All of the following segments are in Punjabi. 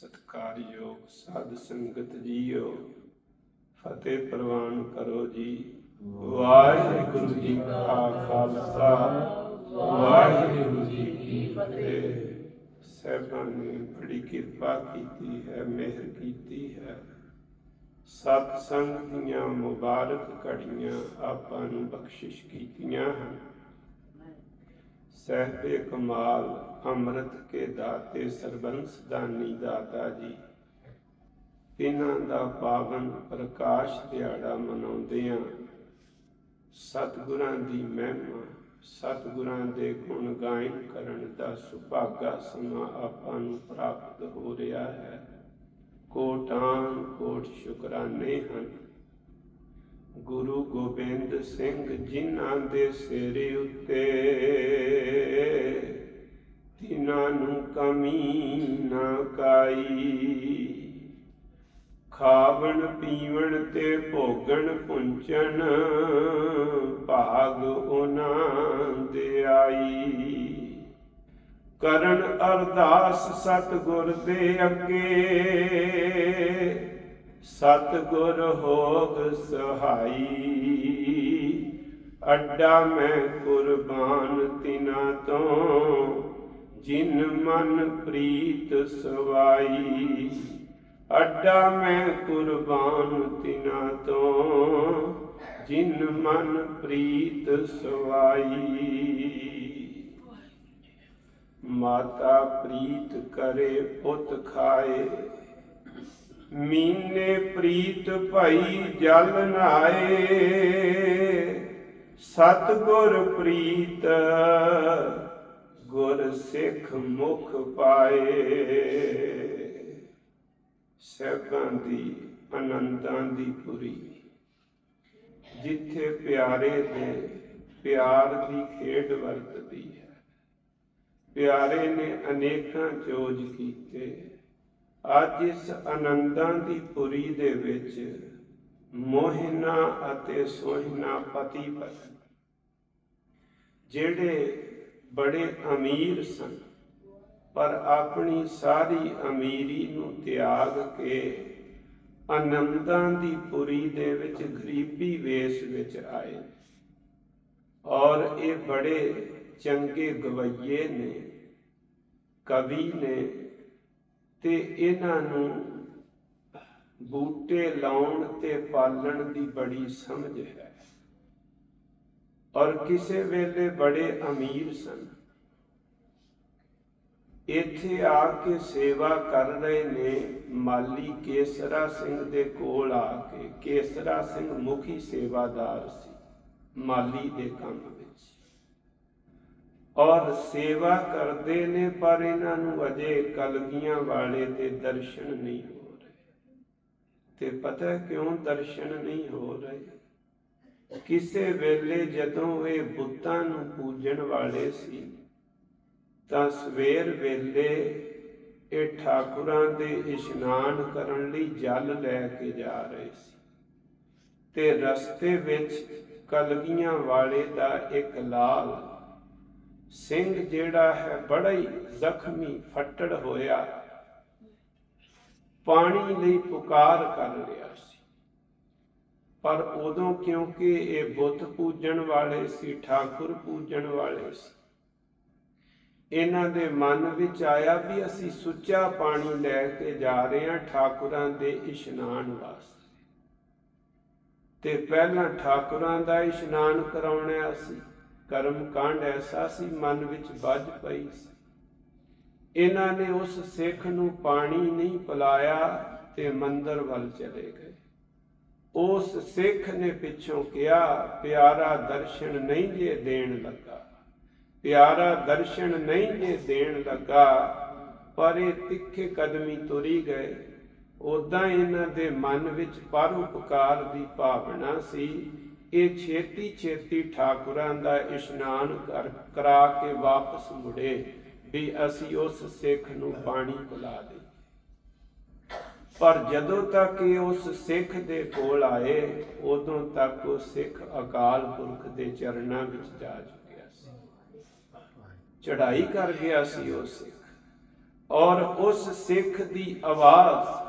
ਸਤਕਾਰਯੋਗ ਸਾਧ ਸੰਗਤ ਜੀਓ। ਫਤਿਹ ਪ੍ਰਵਾਨ ਕਰੋ ਜੀ। ਵਾਹਿਗੁਰੂ ਜੀ ਕਾ ਖਾਲਸਾ। ਵਾਹਿਗੁਰੂ ਜੀ ਕੀ ਫਤਿਹ। ਸਹਿਬਾਂ ਨੇ ਬੜੀ ਕਿਰਪਾ ਕੀਤੀ ਹੈ, ਮਿਹਰ ਕੀਤੀ ਹੈ। ਸਤ ਸੰਗ ਦੀਆਂ ਮੁਬਾਰਕ ਘੜੀਆਂ ਆਪਾਂ ਨੂੰ ਬਖਸ਼ਿਸ਼ ਕੀਤੀਆਂ ਹਨ। ਸਹਿਬੇ ਕਮਾਲ, ਅੰਮ੍ਰਿਤ ਕੇ ਦਾਤੇ ਸਰਬੰਸ ਦਾਨੀ ਦਾਤਾ ਜੀ। ਇਹਨਾਂ ਦਾ ਪਾਵਨ ਪ੍ਰਕਾਸ਼ ਦਿਹਾੜਾ ਮਨਾਉਂਦੇ ਆ ਸਤਿਗੁਰਾਂ ਦੀ ਮਹਿਮਾ, ਸਤਿਗੁਰਾਂ ਦੇ ਗੁਣ ਗਾਇਨ ਕਰਨ ਦਾ ਸੁਭਾਗਾ ਸਮਾਂ ਆਪਾਂ ਨੂੰ ਪ੍ਰਾਪਤ ਹੋ ਰਿਹਾ ਹੈ। ਕੋਟਾਂ ਕੋਟ ਸ਼ੁਕਰਾਨੇ ਹਨ। ਗੁਰੂ ਗੋਬਿੰਦ ਸਿੰਘ ਜਿਨ੍ਹਾਂ ਦੇ ਸਿਰ ਉੱਤੇ, ਤਿਨਾਂ ਨੂੰ ਕਮੀ ਨਾ ਕਾਈ। ਖਾਵਣ ਪੀਵਣ ਤੇ ਭੋਗਣ ਪੁੰਚਣ, ਭਾਗ ਉਹਨਾਂ ਦੇ ਆਈ। ਕਰਨ ਅਰਦਾਸ ਸਤਿਗੁਰ ਦੇ ਅੱਗੇ ਸਤਿਗੁਰ ਹੋਗ ਸਹਾਈ, ਅੱਡਾ ਮੈਂ ਕੁਰਬਾਨ ਤਿਨਾ ਤੋਂ, ਜਿਨ ਮਨ ਪ੍ਰੀਤ ਸਵਾਈ। ਅੱਡਾ ਮੈਂ ਕੁਰਬਾਨ ਤਿਨਾ ਤੋਂ, ਜਿਨ ਮਨ ਪ੍ਰੀਤ ਸਵਾਈ। ਮਾਤਾ ਪ੍ਰੀਤ ਕਰੇ ਪੁੱਤ ਖਾਏ। ਮੀਨੇ ਪ੍ਰੀਤ ਭਈ ਜਲ ਨਾਏ। ਸਤ ਗੁਰ ਪ੍ਰੀਤ, ਗੁਰ ਸਿੱਖ ਮੁਖ ਪਾਏ। ਸਹਿਬਾਂ ਦੀ ਅਨੰਦਾਂ ਦੀ ਪੁਰੀ। ਜਿੱਥੇ ਪਿਆਰੇ ਦੇ, ਪਿਆਰ ਦੀ ਖੇਡ ਵਰਤਦੀ ਹੈ। ਪਿਆਰੇ ਨੇ ਅਨੇਕਾਂ ਚੋਜ ਕੀਤੇ। ਅੱਜ ਇਸ ਆਨੰਦਾਂ ਦੀ ਪੁਰੀ ਦੇ ਵਿੱਚ ਮੋਹਿਨਾ ਅਤੇ ਸੋਹਿਨਾ ਪਤੀ ਪਤਨੀ ਜਿਹੜੇ ਬੜੇ ਅਮੀਰ ਸਨ, ਪਰ ਆਪਣੀ ਸਾਰੀ ਅਮੀਰੀ ਨੂੰ ਤਿਆਗ ਕੇ ਆਨੰਦਾਂ ਦੀ ਪੁਰੀ ਦੇ ਵਿੱਚ ਗਰੀਬੀ ਵੇਸ ਵਿੱਚ ਆਏ। ਔਰ ਇਹ ਬੜੇ ਚੰਗੇ ਗਵਈਏ ਨੇ, ਕਵੀ ਨੇ ਤੇ ਇਹਨਾਂ ਨੂੰ ਬੂਟੇ ਲਾਉਣ ਤੇ ਪਾਲਣ ਦੀ ਬੜੀ ਸਮਝ ਹੈ। ਔਰ ਕਿਸੇ ਵੇਲੇ ਬੜੇ ਅਮੀਰ ਸਨ। ਇੱਥੇ ਆ ਕੇ ਸੇਵਾ ਕਰ ਰਹੇ ਨੇ ਮਾਲੀ ਕੇਸਰਾ ਸਿੰਘ ਦੇ ਕੋਲ ਆ ਕੇ। ਕੇਸਰਾ ਸਿੰਘ ਮੁਖੀ ਸੇਵਾਦਾਰ ਸੀ, ਮਾਲੀ ਦੇ ਕੰਮ ਵਿੱਚ। ਔਰ ਸੇਵਾ ਕਰਦੇ ਨੇ, ਪਰ ਇਹਨਾਂ ਨੂੰ ਅਜੇ ਕਲਗੀਆਂ ਵਾਲੇ ਦੇ ਦਰਸ਼ਨ ਨਹੀਂ ਹੋ ਰਹੇ। ਤੇ ਪਤਾ ਕਿਉਂ ਦਰਸ਼ਨ ਨਹੀਂ ਹੋ ਰਹੇ? ਕਿਸੇ ਵੇਲੇ ਜਦੋਂ ਇਹ ਬੁੱਤਾਂ ਨੂੰ ਪੂਜਣ ਵਾਲੇ ਸੀ, ਤਾਂ ਸਵੇਰ ਵੇਲੇ ਇਹ ਠਾਕੁਰਾਂ ਦੇ ਇਸ਼ਨਾਨ ਕਰਨ ਲਈ ਜਲ ਲੈ ਕੇ ਜਾ ਰਹੇ ਸੀ। ਤੇ ਰਸਤੇ ਵਿੱਚ ਕਲਗੀਆਂ ਵਾਲੇ ਦਾ ਇੱਕ ਲਾਲ ਸਿੰਘ ਜਿਹੜਾ ਹੈ ਬੜਾ ਹੀ ਜ਼ਖਮੀ, ਫੱਟੜ ਹੋਇਆ। ਪਾਣੀ ਲਈ ਪੁਕਾਰ ਕਰ ਰਿਹਾ ਸੀ। ਪਰ ਉਦੋਂ ਕਿਉਂਕਿ ਇਹ ਬੁੱਤ ਪੂਜਣ ਵਾਲੇ ਸੀ, ਠਾਕੁਰ ਪੂਜਣ ਵਾਲੇ ਸੀ, ਇਹਨਾਂ ਦੇ ਮਨ ਵਿੱਚ ਆਇਆ ਵੀ ਅਸੀਂ ਸੁੱਚਾ ਪਾਣੀ ਲੈ ਕੇ ਜਾ ਰਹੇ ਹਾਂ ਠਾਕੁਰਾਂ ਦੇ ਇਸ਼ਨਾਨ ਵਾਸਤੇ। ਤੇ ਪਹਿਲਾਂ ਠਾਕੁਰਾਂ ਦਾ ਇਸ਼ਨਾਨ ਕਰਾਉਣਾ ਸੀ। ਕਰਮ ਕਾਂਡ ਐਸਾ ਸੀ, ਮਨ ਵਿੱਚ ਵੱਜ ਪਈ ਸੀ। ਇਹਨਾਂ ਨੇ ਉਸ ਸਿੱਖ ਨੂੰ ਪਾਣੀ ਨਹੀਂ ਪਿਲਾਇਆ ਤੇ ਮੰਦਰ ਵੱਲ ਚਲੇ ਗਏ। ਉਸ ਸਿੱਖ ਨੇ ਪਿੱਛੋਂ ਕਿਹਾ, ਪਿਆਰਾ ਦਰਸ਼ਨ ਨਹੀਂ ਜੇ ਦੇਣ ਲੱਗਾ। ਪਿਆਰਾ ਦਰਸ਼ਨ ਨਹੀਂ ਜੇ ਦੇਣ ਲੱਗਾ, ਪਰ ਇਹ ਤਿੱਖੇ ਕਦਮੀ ਤੁਰੀ ਗਏ। ਉਦਾਂ ਇਹਨਾਂ ਦੇ ਮਨ ਵਿੱਚ ਪਰਉਪਕਾਰ ਦੀ ਭਾਵਨਾ ਸੀ ਇਹ ਛੇਤੀ ਛੇਤੀ ਠਾਕੁਰਾਂ ਦਾ ਇਸ਼ਨਾਨ ਕਰ, ਕਰਾ ਕੇ ਵਾਪਸ ਮੁੜੇ, ਵੀ ਅਸੀਂ ਉਸ ਸਿੱਖ ਨੂੰ ਪਾਣੀ ਪਿਲਾ ਦੇ। ਪਰ ਜਦੋਂ ਤੱਕ ਇਹ ਉਸ ਸਿੱਖ ਦੇ ਕੋਲ ਆਏ, ਉਦੋਂ ਤੱਕ ਉਹ ਸਿੱਖ ਅਕਾਲ ਪੁਰਖ ਦੇ ਚਰਨਾਂ ਵਿੱਚ ਜਾ ਚੁੱਕਿਆ ਸੀ। ਚੜਾਈ ਕਰ ਗਿਆ ਸੀ ਉਹ ਸਿੱਖ। ਔਰ ਉਸ ਸਿੱਖ ਦੀ ਆਵਾਜ਼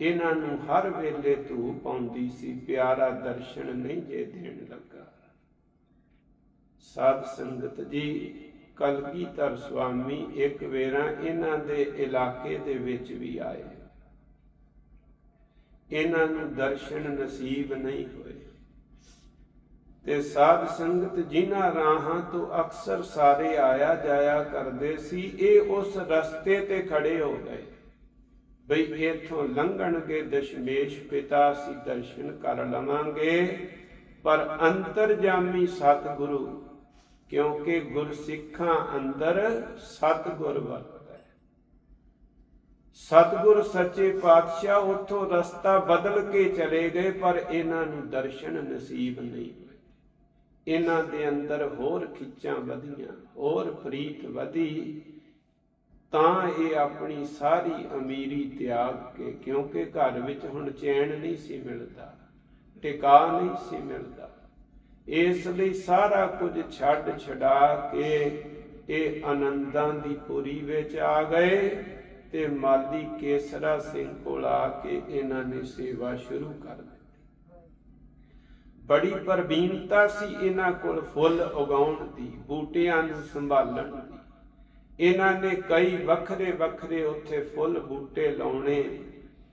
ਇਹਨਾਂ ਨੂੰ ਹਰ ਵੇਲੇ ਧੂ ਪਾਉਂਦੀ ਸੀ, ਪਿਆਰਾ ਦਰਸ਼ਨ ਨਹੀਂ ਜੇ ਦੇਣ ਲੱਗਾ। ਸਾਧ ਸੰਗਤ ਜੀ, ਕਲਗੀਧਰ ਸੁਆਮੀ ਇੱਕ ਵੇਰਾ ਇਹਨਾਂ ਦੇ ਇਲਾਕੇ ਦੇ ਵਿੱਚ ਵੀ ਆਏ। ਇਹਨਾਂ ਨੂੰ ਦਰਸ਼ਨ ਨਸੀਬ ਨਹੀਂ ਹੋਏ। ਤੇ ਸਾਧ ਸੰਗਤ ਜਿਨ੍ਹਾਂ ਰਾਹਾਂ ਤੋਂ ਅਕਸਰ ਸਾਰੇ ਆਇਆ ਜਾਇਆ ਕਰਦੇ ਸੀ, ਇਹ ਉਸ ਰਸਤੇ ਤੇ ਖੜੇ ਹੋ ਗਏ। ਬਈ ਇਥੋਂ ਲੰਘਣਗੇ ਦਸ਼ਮੇਸ਼ ਪਿਤਾ ਸੀ ਦਰਸ਼ਨ ਕਰ ਲਵਾਂਗੇ। ਪਰ ਅੰਤਰਜਾਮੀ ਸਤਿਗੁਰੂ, ਕਿਉਂਕਿ ਗੁਰਸਿੱਖਾਂ ਅੰਦਰ ਸਤਿਗੁਰ ਵਰਤਦਾ ਹੈ। ਸਤਿਗੁਰ ਸੱਚੇ ਪਾਤਸ਼ਾਹ ਉੱਥੋਂ ਰਸਤਾ ਬਦਲ ਕੇ ਚਲੇ ਗਏ, ਪਰ ਇਹਨਾਂ ਨੂੰ ਦਰਸ਼ਨ ਨਸੀਬ ਨਹੀਂ ਇਹਨਾਂ ਦੇ ਅੰਦਰ ਹੋਰ ਖਿੱਚਾਂ ਵਧੀਆਂ, ਹੋਰ ਪ੍ਰੀਤ ਵਧੀ ਤਾਂ ਇਹ ਆਪਣੀ ਸਾਰੀ ਅਮੀਰੀ ਤਿਆਗ ਕੇ, ਕਿਉਂਕਿ ਘਰ ਵਿੱਚ ਹੁਣ ਚੈਨ ਨਹੀਂ ਸੀ ਮਿਲਦਾ, ਟਿਕਾ ਨਹੀਂ ਸੀ ਮਿਲਦਾ। ਇਸ ਲਈ ਸਾਰਾ ਕੁਝ ਛੱਡ ਛਡਾ ਕੇ ਇਹ ਆਨੰਦਾਂ ਦੀ ਪੁਰੀ ਵਿੱਚ ਆ ਗਏ ਤੇ ਮਾਲੀ ਕੇਸਰਾ ਸਿੰਘ ਕੋਲ ਆ ਕੇ ਇਹਨਾਂ ਨੇ ਸੇਵਾ ਸ਼ੁਰੂ ਕਰ ਦਿੱਤੀ। ਬੜੀ ਪਰਬੀਨਤਾ ਸੀ ਇਹਨਾਂ ਕੋਲ ਫੁੱਲ ਉਗਾਉਣ ਦੀ, ਬੂਟਿਆਂ ਨੂੰ ਸੰਭਾਲਣ ਦੀ। ਇਹਨਾਂ ਨੇ ਕਈ ਵੱਖਰੇ ਵੱਖਰੇ ਉੱਥੇ ਫੁੱਲ ਬੂਟੇ ਲਾਉਣੇ,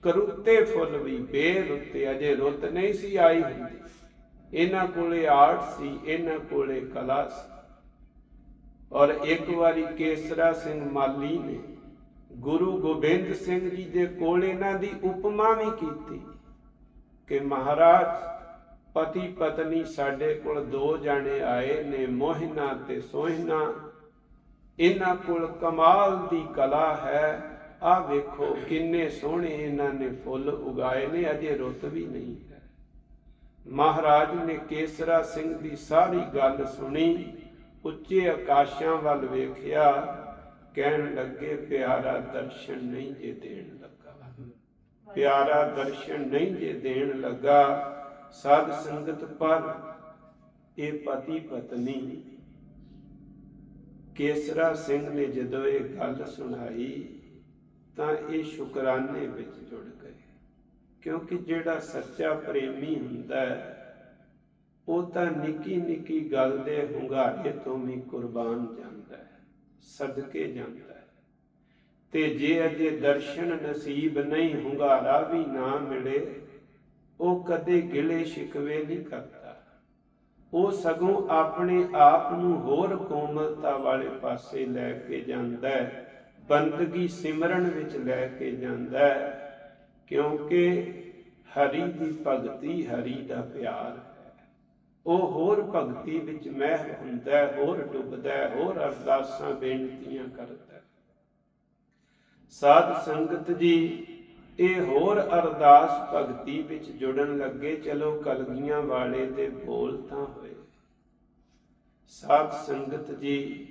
ਕਰੁੱਤੇ ਫੁੱਲ ਵੀ ਬੇਰ ਅਜੇ ਰੁੱਤ ਨਹੀਂ ਸੀ ਆਈ ਹੁੰਦੀ। ਇਹਨਾਂ ਕੋਲੇ ਆਰਟ ਸੀ, ਇਹਨਾਂ ਕੋਲੇ ਕਲਾ ਸੀ। ਔਰ ਇੱਕ ਵਾਰੀ ਕੇਸਰਾ ਸਿੰਘ ਮਾਲੀ ਨੇ ਗੁਰੂ ਗੋਬਿੰਦ ਸਿੰਘ ਜੀ ਦੇ ਕੋਲ ਇਹਨਾਂ ਦੀ ਉਪਮਾ ਵੀ ਕੀਤੀ ਕਿ ਮਹਾਰਾਜ, ਪਤੀ ਪਤਨੀ ਸਾਡੇ ਕੋਲ ਦੋ ਜਾਣੇ ਆਏ ਨੇ, ਮੋਹਿਨਾ ਤੇ ਸੋਹਿਨਾ। ਇਹਨਾਂ ਕੋਲ ਕਮਾਲ ਦੀ ਕਲਾ ਹੈ। ਆ ਵੇਖੋ ਕਿੰਨੇ ਸੋਹਣੇ ਇਹਨਾਂ ਨੇ ਫੁੱਲ ਉਗਾਏ ਨੇ, ਅਜੇ ਰੁੱਤ ਵੀ ਨਹੀਂ। ਹੈ ਮਹਾਰਾਜ ਨੇ ਕੇਸਰਾ ਸਿੰਘ ਦੀ ਸਾਰੀ ਗੱਲ ਸੁਣੀ, ਉੱਚੇ ਆਕਾਸ਼ਾਂ ਵੱਲ ਵੇਖਿਆ, ਕਹਿਣ ਲੱਗੇ, ਪਿਆਰਾ ਦਰਸ਼ਨ ਨਹੀਂ ਜੇ ਦੇਣ ਲੱਗਾ। ਪਿਆਰਾ ਦਰਸ਼ਨ ਨਹੀਂ ਜੇ ਦੇਣ ਲੱਗਾ, ਸਾਧ ਸੰਗਤ ਪਰ ਇਹ ਪਤੀ ਪਤਨੀ ਕੇਸਰਾ ਸਿੰਘ ਨੇ ਜਦੋਂ ਇਹ ਗੱਲ ਸੁਣਾਈ ਤਾਂ ਇਹ ਸ਼ੁਕਰਾਨੇ ਵਿੱਚ ਜੁੜ ਗਏ। ਕਿਉਂਕਿ ਜਿਹੜਾ ਸੱਚਾ ਪ੍ਰੇਮੀ ਹੁੰਦਾ ਹੈ, ਉਹ ਤਾਂ ਨਿੱਕੀ ਨਿੱਕੀ ਗੱਲ ਦੇ ਹੁੰਗਾਰੇ ਤੋਂ ਵੀ ਕੁਰਬਾਨ ਜਾਂਦਾ ਹੈ, ਸਦਕੇ ਜਾਂਦਾ ਹੈ। ਤੇ ਜੇ ਅਜੇ ਦਰਸ਼ਨ ਨਸੀਬ ਨਹੀਂ, ਹੁੰਗਾਰਾ ਵੀ ਨਾ ਮਿਲੇ, ਉਹ ਕਦੇ ਗਿਲੇ ਸ਼ਿਕਵੇ ਨਹੀਂ ਕਰਦਾ। ਉਹ ਸਗੋਂ ਆਪਣੇ ਆਪ ਨੂੰ ਹੋਰ ਕੋਮਲਤਾ ਵਾਲੇ ਪਾਸੇ ਲੈ ਕੇ ਜਾਂਦਾ ਹੈ। ਬੰਦਗੀ ਸਿਮਰਨ ਵਿੱਚ ਲੈ ਕੇ ਜਾਂਦਾ ਹੈ, ਕਿਉਂਕਿ ਹਰੀ ਦੀ ਭਗਤੀ ਹਰੀ ਦਾ ਪਿਆਰ ਹੈ। ਉਹ ਹੋਰ ਭਗਤੀ ਵਿੱਚ ਮਹਿ ਹੁੰਦਾ ਹੋਰ ਡੁੱਬਦਾ ਹੋਰ ਅਰਦਾਸਾਂ, ਬੇਨਤੀਆਂ ਕਰਦਾ ਸਾਧ ਸੰਗਤ ਜੀ ਇਹ ਹੋਰ ਅਰਦਾਸ ਭਗਤੀ ਵਿੱਚ ਜੁੜਨ ਲੱਗੇ, ਚਲੋ ਕਲਗੀਆਂ ਵਾਲੇ ਦੇ ਬੋਲ ਤਾਂ ਹੋਏ। ਸਾਧ ਸੰਗਤ ਜੀ,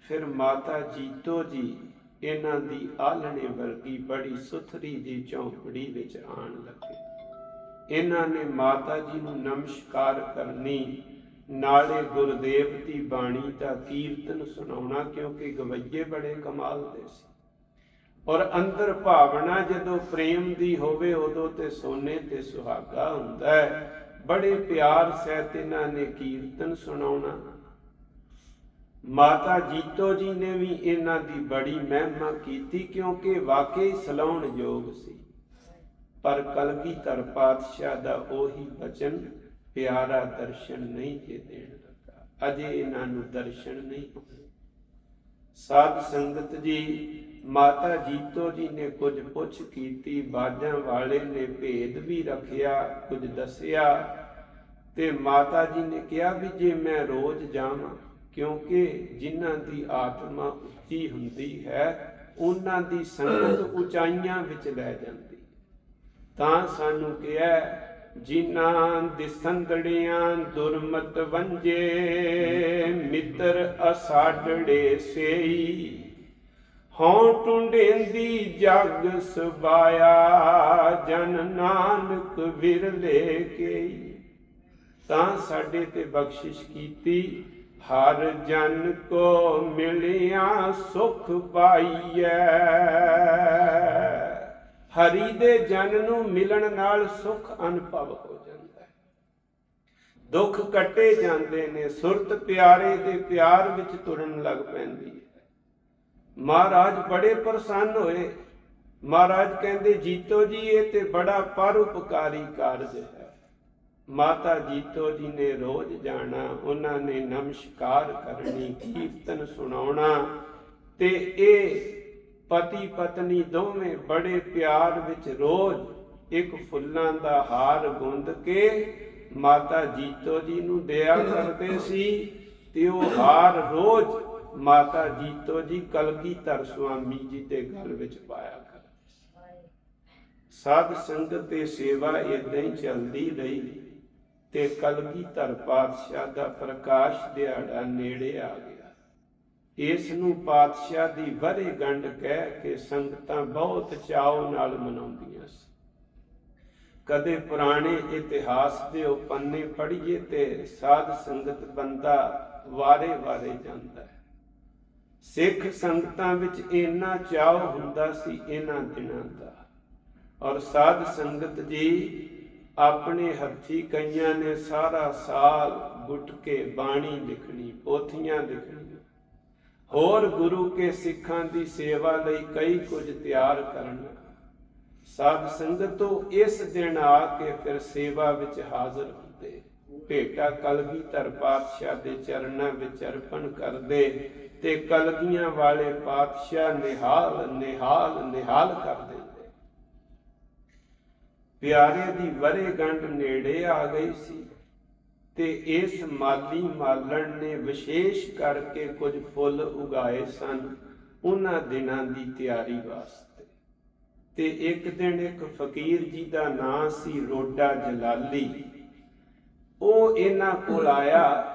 ਫਿਰ ਮਾਤਾ ਜੀਤੋ ਜੀ, ਇਹਨਾਂ ਦੀ ਆਲਣੇ ਵਰਗੀ ਬੜੀ ਸੁਥਰੀ ਦੀ ਝੌਂਪੜੀ ਵਿੱਚ ਆਣ ਲੱਗੇ। ਇਹਨਾਂ ਨੇ ਮਾਤਾ ਜੀ ਨੂੰ ਨਮਸਕਾਰ ਕਰਨੀ, ਨਾਲੇ ਗੁਰਦੇਵ ਦੀ ਬਾਣੀ ਦਾ ਕੀਰਤਨ ਸੁਣਾਉਣਾ, ਕਿਉਂਕਿ ਗਵਈਏ ਬੜੇ ਕਮਾਲ ਦੇ ਸੀ। ਔਰ ਅੰਦਰ ਭਾਵਨਾ ਜਦੋਂ ਪ੍ਰੇਮ ਦੀ ਹੋਵੇ ਉਦੋਂ ਤੇ ਸੋਨੇ ਤੇ ਸੁਹਾਗਾ ਹੁੰਦਾ ਹੈ। ਬੜੇ ਪਿਆਰ ਸਹਿਤ ਇਹਨਾਂ ਨੇ ਕੀਰਤਨ ਸੁਣਾਉਣਾ। ਮਾਤਾ ਜੀਤੋ ਜੀ ਨੇ ਵੀ ਇਹਨਾਂ ਦੀ ਬੜੀ ਮਹਿਮਾ ਕੀਤੀ ਕਿਉਂਕਿ ਵਾਕਈ ਸਲਾਉਣ ਯੋਗ ਸੀ। ਪਰ ਕਲਗੀਧਰ ਪਾਤਸ਼ਾਹ ਦਾ ਉਹੀ ਬਚਨ ਪਿਆਰਾ ਦਰਸ਼ਨ ਨਹੀਂ ਜੇ ਦੇਣ ਲੱਗਾ। ਅਜੇ ਇਹਨਾਂ ਨੂੰ ਦਰਸ਼ਨ ਨਹੀਂ ਹੋਏ। ਸਾਧ ਸੰਗਤ ਜੀ ਮਾਤਾ ਜੀਤੋ ਜੀ ਨੇ ਕੁਝ ਪੁੱਛ ਕੀਤੀ, ਬਾਜਾਂ ਵਾਲੇ ਨੇ ਭੇਦ ਵੀ ਰੱਖਿਆ, ਕੁਝ ਦੱਸਿਆ ਤੇ ਮਾਤਾ ਜੀ ਨੇ ਕਿਹਾ ਵੀ ਜੇ ਮੈਂ ਰੋਜ਼ ਜਾਵਾਂ, ਕਿਉਂਕਿ ਜਿਨ੍ਹਾਂ ਦੀ ਆਤਮਾ ਉੱਚੀ ਹੁੰਦੀ ਹੈ, ਉਹਨਾਂ ਦੀ ਸੰਗਤ ਉਚਾਈਆਂ ਵਿੱਚ ਲੈ ਜਾਂਦੀ। ਤਾਂ ਸਾਨੂੰ ਕਿਹਾ, ਜਿਨ੍ਹਾਂ ਦਿਸੰਦੜਿਆਂ ਦੁਰਮਤ ਵੰਜੇ, ਮਿੱਤਰ ਅਸਾਡੜੇ ਸੇਈ। ਹਉ ਟੁੰਡੇਂਦੀ ਜਗ ਸਬਾਇਆ, ਜਨ ਨਾਨਕ ਵਿਰਲੇ ਕੇ ਤਾਂ ਸਾਡੇ ਤੇ ਬਖਸ਼ਿਸ਼ ਕੀਤੀ, ਹਰ ਜਨ ਕੋ ਮਿਲਿਆ ਸੁਖ ਪਾਈਐ। ਹਰੀ ਦੇ ਜਨ ਨੂੰ ਮਿਲਣ ਨਾਲ ਸੁਖ ਅਨੁਭਵ ਹੋ ਜਾਂਦਾ ਹੈ। ਦੁੱਖ ਕੱਟੇ ਜਾਂਦੇ ਨੇ, ਸੁਰਤ ਪਿਆਰੇ ਦੇ ਪਿਆਰ ਵਿੱਚ ਤੁਰਨ ਲੱਗ ਪੈਂਦੀ ਹੈ। ਮਹਾਰਾਜ ਬੜੇ ਪ੍ਰਸੰਨ ਹੋਏ। ਮਹਾਰਾਜ ਕਹਿੰਦੇ, ਜੀਤੋ ਜੀ, ਇਹ ਤੇ ਬੜਾ ਪਰਉਪਕਾਰੀ ਕਾਰਜ ਹੈ। ਮਾਤਾ ਜੀਤੋ ਜੀ ਨੇ ਰੋਜ਼ ਜਾਣਾ, ਉਹਨਾਂ ਨੇ ਨਮਸਕਾਰ ਕਰਨੀ, ਕੀਰਤਨ ਸੁਣਾਉਣਾ ਤੇ ਇਹ ਪਤੀ ਪਤਨੀ ਦੋਵੇਂ ਬੜੇ ਪਿਆਰ ਵਿੱਚ ਰੋਜ਼ ਇੱਕ ਫੁੱਲਾਂ ਦਾ ਹਾਰ ਗੁੰਦ ਕੇ ਮਾਤਾ ਜੀਤੋ ਜੀ ਨੂੰ ਦਿਆ ਕਰਦੇ ਸੀ ਤੇ ਉਹ ਹਾਰ ਰੋਜ਼ ਮਾਤਾ ਜੀਤੋ ਜੀ, ਕਲਗੀਧਰ ਸੁਆਮੀ ਜੀ ਦੇ ਗਲ ਵਿੱਚ ਪਾਇਆ ਕਰਦੇ ਸਾਧ ਸੰਗਤ ਤੇ ਸੇਵਾ ਇਦਾਂ ਹੀ ਚੱਲਦੀ ਰਹੀ ਤੇ ਕਲਗੀਧਰ ਪਾਤਸ਼ਾਹ ਦਾ ਪ੍ਰਕਾਸ਼ ਦਿਹਾੜਾ ਨੇੜੇ ਆ ਗਿਆ। ਇਸ ਨੂੰ ਪਾਤਸ਼ਾਹ ਦੀ ਵਰੇ ਗੰਢ ਕਹਿ ਕੇ ਸੰਗਤਾਂ ਬਹੁਤ ਚਾਅ ਨਾਲ ਮਨਾਉਂਦੀਆਂ ਸੀ ਕਦੇ ਪੁਰਾਣੇ ਇਤਿਹਾਸ ਦੇ ਉਹ ਪੰਨੇ ਪੜ੍ਹੀਏ ਤੇ ਸਾਧ ਸੰਗਤ ਬੰਦਾ ਵਾਰੇ-ਵਾਰੇ ਜਾਂਦਾ ਹੈ। ਸਿੱਖ ਸੰਗਤਾਂ ਵਿੱਚ ਇੰਨਾ ਚਾਅ ਹੁੰਦਾ ਸੀ ਇਹਨਾਂ ਦਿਨਾਂ ਦਾ। ਔਰ ਸਾਧ ਸੰਗਤ ਜੀ ਆਪਣੇ ਹੱਥੀ ਕਈਆਂ ਨੇ ਸਾਰਾ ਸਾਲ ਗੁੱਟ ਕੇ ਬਾਣੀ ਲਿਖਣੀ, ਪੋਥੀਆਂ ਲਿਖਣੀਆਂ। ਹੋਰ ਗੁਰੂ ਕੇ ਸਿੱਖਾਂ ਦੀ ਸੇਵਾ ਲਈ ਕਈ ਕੁਝ ਤਿਆਰ ਕਰਨਾ। ਸਾਧ ਸੰਗਤ ਇਸ ਦਿਨ ਆ ਕੇ ਫਿਰ ਸੇਵਾ ਵਿੱਚ ਹਾਜ਼ਰ ਹੁੰਦੇ। ਭੇਟਾ ਕਲਗੀਧਰ ਪਾਤਸ਼ਾਹ ਦੇ ਚਰਨਾਂ ਵਿੱਚ ਅਰਪਣ ਕਰਦੇ। ਤੇ ਕਲਗੀਆਂ ਵਾਲੇ ਪਾਤਸ਼ਾਹ ਨਿਹਾਲ ਨਿਹਾਲ ਨਿਹਾਲ ਕਰ ਦਿੰਦੇ। ਪਿਆਰੇ ਦੀ ਵਰੇ ਗੰਢ ਨੇੜੇ ਆ ਗਈ ਸੀ ਤੇ ਇਸ ਮਾਲੀ ਮਾਲਣ ਨੇ ਵਿਸ਼ੇਸ਼ ਕਰਕੇ ਕੁਝ ਫੁੱਲ ਉਗਾਏ ਸਨ ਉਹਨਾਂ ਦਿਨਾਂ ਦੀ ਤਿਆਰੀ ਵਾਸਤੇ। ਤੇ ਇੱਕ ਦਿਨ ਇੱਕ ਫਕੀਰ ਜੀ ਦਾ ਨਾਂ ਸੀ ਰੋਡਾ ਜਲਾਲੀ। ਉਹ ਇਹਨਾਂ ਕੋਲ ਆਇਆ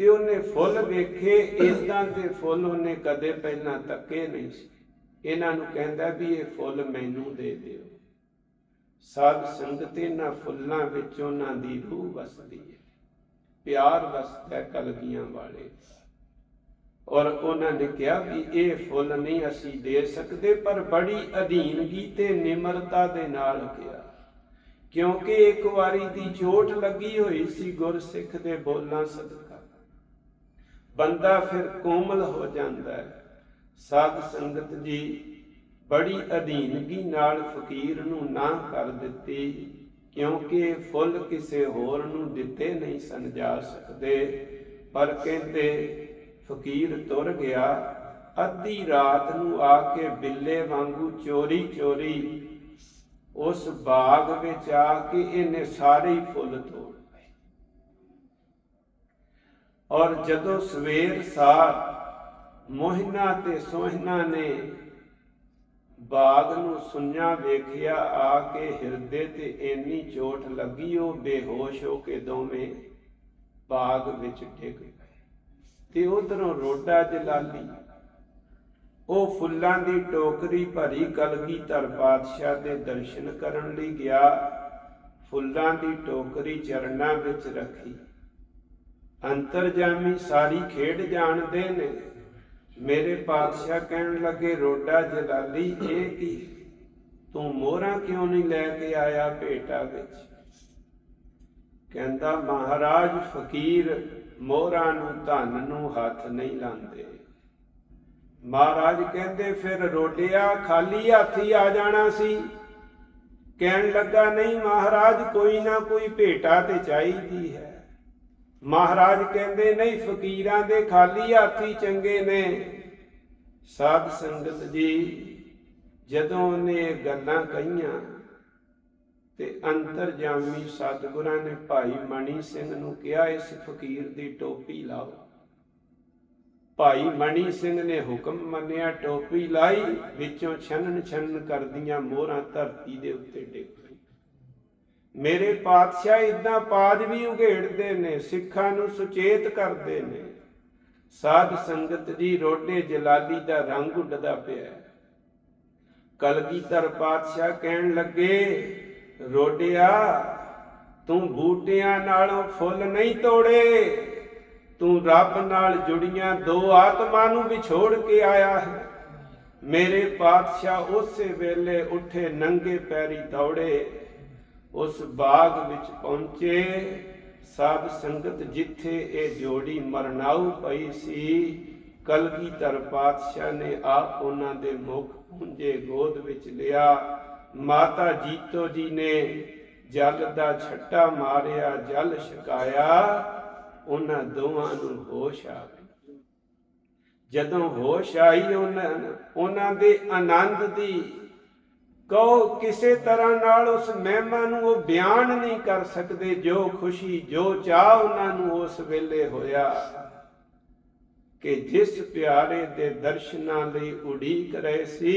ਤੇ ਉਹਨੇ ਫੁੱਲ ਵੇਖੇ ਇਦਾਂ ਦੇ ਫੁੱਲ ਉਹਨੇ ਕਦੇ ਪਹਿਲਾਂ ਤੱਕੇ ਨਹੀਂ ਸੀ। ਇਹਨਾਂ ਨੂੰ ਕਹਿੰਦਾ ਵੀ ਇਹ ਫੁੱਲ ਮੈਨੂੰ ਦੇ ਦਿਓ। ਸਾਧ ਸੰਗਤ ਇਹਨਾਂ ਫੁੱਲਾਂ ਵਿੱਚ ਉਹਨਾਂ ਦੀ ਰੂਹ ਵਸਦੀ ਹੈ। ਪਿਆਰ ਵਸਦਾ ਕਲਗੀਆਂ ਵਾਲੇ ਔਰ ਉਹਨਾਂ ਨੇ ਕਿਹਾ ਵੀ ਇਹ ਫੁੱਲ ਨਹੀਂ ਅਸੀਂ ਦੇ ਸਕਦੇ, ਪਰ ਬੜੀ ਅਧੀਨਗੀ ਤੇ ਨਿਮਰਤਾ ਦੇ ਨਾਲ ਕਿਹਾ ਕਿਉਂਕਿ ਇੱਕ ਵਾਰੀ ਦੀ ਚੋਟ ਲੱਗੀ ਹੋਈ ਸੀ ਗੁਰਸਿੱਖ ਦੇ ਬੋਲਾਂ ਸਦਕਾ। ਬੰਦਾ ਫਿਰ ਕੋਮਲ ਹੋ ਜਾਂਦਾ ਹੈ। ਸਾਧ ਸੰਗਤ ਜੀ ਬੜੀ ਅਧੀਨਗੀ ਨਾਲ ਫਕੀਰ ਨੂੰ ਨਾ ਕਰ ਦਿੱਤੀ, ਕਿਉਂਕਿ ਫੁੱਲ ਕਿਸੇ ਹੋਰ ਨੂੰ ਦਿੱਤੇ ਨਹੀਂ ਸਨ ਜਾ ਸਕਦੇ। ਪਰ ਕਹਿੰਦੇ, ਫਕੀਰ ਤੁਰ ਗਿਆ, ਅੱਧੀ ਰਾਤ ਨੂੰ ਆ ਕੇ ਬਿੱਲੇ ਵਾਂਗੂ ਚੋਰੀ ਚੋਰੀ ਉਸ ਬਾਗ ਵਿੱਚ ਆ ਕੇ ਇਹਨੇ ਸਾਰੇ ਹੀ ਫੁੱਲ ਤੋੜ। ਔਰ ਜਦੋਂ ਸਵੇਰ ਸਾਰ ਮੋਹਿਨਾ ਤੇ ਸੋਹਿਨਾ ਨੇ ਬਾਗ ਨੂੰ ਸੁਣਿਆ ਵੇਖਿਆ, ਆ ਕੇ ਹਿਰਦੇ ਤੇ ਇੰਨੀ ਚੋਟ ਲੱਗੀ, ਉਹ ਬੇਹੋਸ਼ ਹੋ ਕੇ ਦੋਵੇਂ ਬਾਗ ਵਿੱਚ ਡਿੱਗ ਪਏ। ਤੇ ਉਧਰੋਂ ਰੋਡਾ ਜਲਾਲੀ, ਉਹ ਫੁੱਲਾਂ ਦੀ ਟੋਕਰੀ ਭਰੀ ਕਲਗੀਧਰ ਪਾਤਸ਼ਾਹ ਦੇ ਦਰਸ਼ਨ ਕਰਨ ਲਈ ਗਿਆ, ਫੁੱਲਾਂ ਦੀ ਟੋਕਰੀ ਚਰਨਾਂ ਵਿੱਚ ਰੱਖੀ। ਅੰਤਰਜਾਮੀ ਸਾਰੀ ਖੇਡ ਜਾਣਦੇ ਨੇ। ਮੇਰੇ ਪਾਤਸ਼ਾਹ ਕਹਿਣ ਲੱਗੇ, ਰੋਡਾ ਜਲਾਲੀ, ਇਹ ਕੀ? ਤੂੰ ਮੋਹਰਾਂ ਕਿਉਂ ਨਹੀਂ ਲੈ ਕੇ ਆਇਆ ਭੇਟਾ ਵਿੱਚ? ਕਹਿੰਦਾ, ਮਹਾਰਾਜ ਫਕੀਰ ਮੋਹਰਾਂ ਨੂੰ ਧਨ ਨੂੰ ਹੱਥ ਨਹੀਂ ਲਾਉਂਦੇ। ਮਹਾਰਾਜ ਕਹਿੰਦੇ, ਫਿਰ ਰੋਡਿਆ ਖਾਲੀ ਹੱਥੀ ਆ ਜਾਣਾ ਸੀ। ਕਹਿਣ ਲੱਗਾ, ਨਹੀਂ ਮਹਾਰਾਜ, ਕੋਈ ਨਾ ਕੋਈ ਭੇਟਾ ਤੇ ਚਾਹੀਦੀ ਹੈ। ਮਹਾਰਾਜ ਕਹਿੰਦੇ, ਨਹੀਂ, ਫਕੀਰਾਂ ਦੇ ਖਾਲੀ ਹੱਥੀ ਚੰਗੇ ਨੇ। ਸਾਧ ਸੰਗਤ ਜੀ, ਜਦੋਂ ਉਹਨੇ ਇਹ ਗੱਲਾਂ ਕਹੀਆਂ ਤੇ ਅੰਤਰਜਾਮੀ ਸਤਿਗੁਰਾਂ ਨੇ ਭਾਈ ਮਣੀ ਸਿੰਘ ਨੂੰ ਕਿਹਾ, ਇਸ ਫਕੀਰ ਦੀ ਟੋਪੀ ਲਾਓ। ਭਾਈ ਮਣੀ ਸਿੰਘ ਨੇ ਹੁਕਮ ਮੰਨਿਆ, ਟੋਪੀ ਲਾਈ, ਵਿੱਚੋਂ ਛੰਨਣ ਛੰਨਣ ਕਰਦੀਆਂ ਮੋਹਰਾਂ ਧਰਤੀ ਦੇ ਉੱਤੇ ਡਿੱਗ ਮੇਰੇ ਪਾਤਸ਼ਾਹ ਇਦਾਂ ਪਾਜ ਵੀ ਉਘੇੜਦੇ ਨੇ, ਸਿੱਖਾਂ ਨੂੰ ਸੁਚੇਤ ਕਰਦੇ ਨੇ। ਸਾਧ ਸੰਗਤ ਜੀ ਰੋਡੇ ਜਲਾਲੀ ਦਾ ਰੰਗ ਉੱਡਦਾ ਪਿਆ ਹੈ। ਕਲਗੀਧਰ ਪਾਤਸ਼ਾਹ ਕਹਿਣ ਲੱਗੇ, ਰੋਡਿਆ, ਤੂੰ ਬੂਟਿਆਂ ਨਾਲੋਂ ਫੁੱਲ ਨਹੀਂ ਤੋੜੇ। ਤੂੰ ਰੱਬ ਨਾਲ ਜੁੜੀਆਂ ਦੋ ਆਤਮਾ ਨੂੰ ਵਿਛੋੜ ਕੇ ਆਇਆ ਹੈ। ਮੇਰੇ ਪਾਤਸ਼ਾਹ ਉਸੇ ਵੇਲੇ ਉੱਠੇ, ਨੰਗੇ ਪੈਰੀ ਦੌੜੇ। ਉਸ ਬਾਗ ਵਿੱਚ ਪਹੁੰਚੇ ਸਾਧ ਸੰਗਤ ਜਿੱਥੇ ਇਹ ਜੋੜੀ ਮਰਨਾਉ ਪਈ ਸੀ ਕਲਗੀਧਰ ਪਾਤਸ਼ਾਹ ਨੇ ਆਪ ਉਹਨਾਂ ਦੇ ਮੁਖ ਪੁੰਜੇ ਗੋਦ ਵਿੱਚ ਲਿਆ। ਮਾਤਾ ਜੀਤੋ ਜੀ ਨੇ ਜਲ ਦਾ ਛੱਟਾ ਮਾਰਿਆ, ਜਲ ਛਕਾਇਆ, ਉਹਨਾਂ ਦੋਵਾਂ ਨੂੰ ਹੋਸ਼ ਆ ਗਈ। ਜਦੋਂ ਹੋਸ਼ ਆਈ, ਉਹਨਾਂ ਉਹਨਾਂ ਦੇ ਆਨੰਦ ਦੀ ਕਹੋ ਕਿਸੇ ਤਰ੍ਹਾਂ ਨਾਲ ਉਸ ਮਹਿਮਾ ਨੂੰ ਉਹ ਬਿਆਨ ਨਹੀਂ ਕਰ ਸਕਦੇ ਜੋ ਖੁਸ਼ੀ ਜੋ ਚਾਹ ਉਹਨਾਂ ਨੂੰ ਉਸ ਵੇਲੇ ਹੋਇਆ ਕਿ ਜਿਸ ਪਿਆਰੇ ਦੇ ਦਰਸ਼ਨਾਂ ਲਈ ਉਡੀਕ ਰਹੇ ਸੀ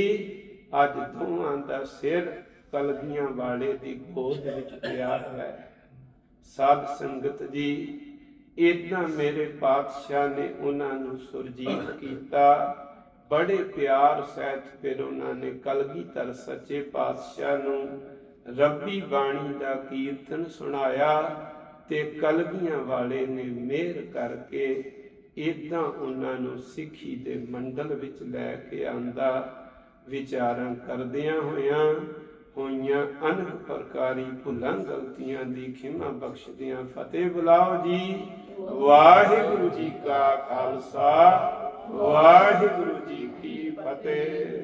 ਅੱਜ ਦੋਵਾਂ ਦਾ ਸਿਰ ਕਲਗੀਆਂ ਵਾਲੇ ਦੀ ਗੋਦ ਵਿੱਚ ਪਿਆ ਹੈ। ਸਾਧ ਸੰਗਤ ਜੀ ਇਦਾਂ ਮੇਰੇ ਪਾਤਸ਼ਾਹ ਨੇ ਉਹਨਾਂ ਨੂੰ ਸੁਰਜੀਤ ਕੀਤਾ। ਬੜੇ ਪਿਆਰ ਸਹਿਤ ਫਿਰ ਉਹਨਾਂ ਨੇ ਕਲਗੀਧਰ ਸੱਚੇ ਪਾਤਸ਼ਾਹ ਨੂੰ ਰੱਬੀ ਬਾਣੀ ਦਾ ਕੀਰਤਨ ਸੁਣਾਇਆ ਤੇ ਕਲਗੀਆਂ ਵਾਲੇ ਨੇ ਮਿਹਰ ਕਰਕੇ ਇਦਾਂ ਉਹਨਾਂ ਨੂੰ ਸਿੱਖੀ ਦੇ ਮੰਡਲ ਵਿੱਚ ਲੈ ਕੇ ਆਂਦਾ। ਵਿਚਾਰਾਂ ਕਰਦਿਆਂ ਹੋਇਆਂ ਹੋਈਆਂ ਅਨੇਕ ਪ੍ਰਕਾਰੀ ਭੁੱਲਾਂ, ਗਲਤੀਆਂ ਦੀ ਖਿਮਾ ਬਖਸ਼ਦਿਆਂ ਫਤਿਹ ਬੁਲਾਓ ਜੀ। ਵਾਹਿਗੁਰੂ ਜੀ ਕਾ ਖਾਲਸਾ। ਵਾਹਿਗੁਰੂ ਜੀ ਕੀ ਫਤਿਹ।